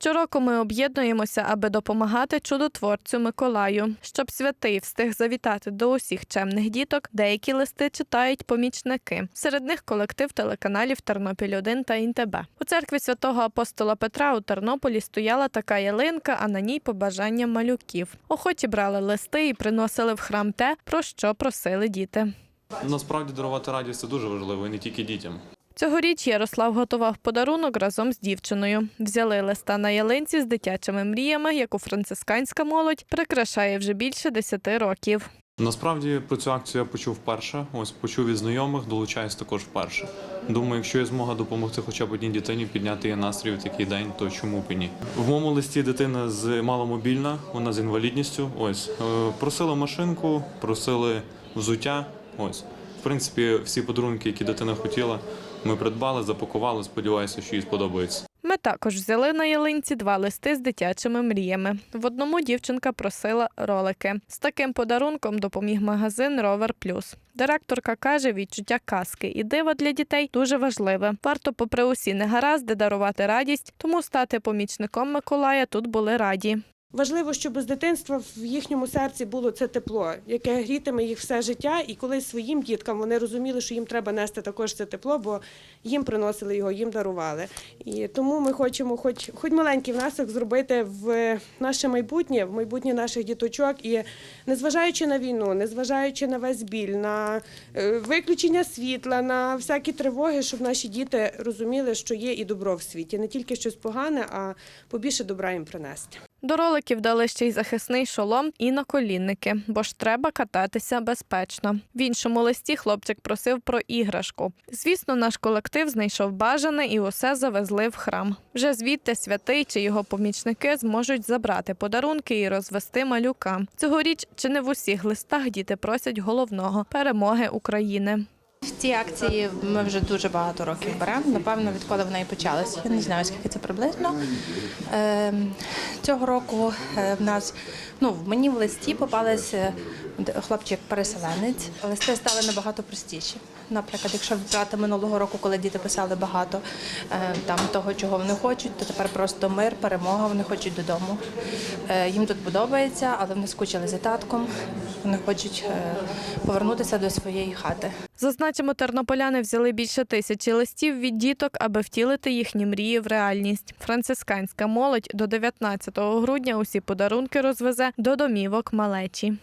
Щороку ми об'єднуємося, аби допомагати чудотворцю Миколаю. Щоб святий встиг завітати до усіх чемних діток, деякі листи читають помічники. Серед них колектив телеканалів Тернопіль 1 та Інтебе. У церкві святого апостола Петра у Тернополі стояла така ялинка, а на ній побажання малюків. Охочі брали листи і приносили в храм те, про що просили діти. Насправді дарувати радість це дуже важливо, і не тільки дітям. Цьогоріч Ярослав готував подарунок разом з дівчиною. Взяли листа на ялинці з дитячими мріями, яку францисканська молодь прикрашає вже більше 10 років. Насправді про цю акцію я почув вперше. Ось почув від знайомих, долучаюсь також вперше. Думаю, якщо є змога допомогти хоча б одній дитині підняти її настрій в такий день, то чому б і ні? В моєму листі дитина з маломобільна, вона з інвалідністю. Ось е, просила машинку, просили взуття. Ось, в принципі, всі подарунки, які дитина хотіла, ми придбали, запакували. Сподіваюся, що їй сподобається. Ми також взяли на ялинці два листи з дитячими мріями. В одному дівчинка просила ролики. З таким подарунком допоміг магазин Ровер Плюс. Директорка каже, відчуття казки і дива для дітей дуже важливе. Варто, попри усі негаразди, дарувати радість, тому стати помічником Миколая тут були раді. Важливо, щоб з дитинства в їхньому серці було це тепло, яке грітиме їх все життя, і коли своїм діткам вони розуміли, що їм треба нести також це тепло, бо їм приносили його, їм дарували. І тому ми хочемо, хоч, хоч маленький внесок зробити в наше майбутнє, в майбутнє наших діточок. І незважаючи на війну, незважаючи на весь біль, на е, виключення світла, на всякі тривоги, щоб наші діти розуміли, що є і добро в світі, не тільки щось погане, а побільше добра їм принести. До роликів дали ще й захисний шолом і наколінники, бо ж треба кататися безпечно. В іншому листі хлопчик просив про іграшку. Звісно, наш колектив знайшов бажане і усе завезли в храм. Вже звідти святий чи його помічники зможуть забрати подарунки і розвести малюка. Цьогоріч чи не в усіх листах діти просять головного перемоги України. В цій акції ми вже дуже багато років беремо. Напевно, відколи вона і почалася. Я не знаю, скільки це приблизно. Е, цього року е, в нас ну, мені в листі попалися хлопчик-переселенець. Листи стали набагато простіші. Наприклад, якщо брати минулого року, коли діти писали багато е, там того, чого вони хочуть, то тепер просто мир, перемога, вони хочуть додому. Е, їм тут подобається, але вони скучили за татком. Вони хочуть е, повернутися до своєї хати. Зазначимо, тернополяни взяли більше тисячі листів від діток, аби втілити їхні мрії в реальність. Францисканська молодь до 19 грудня усі подарунки розвезе до домівок малечі.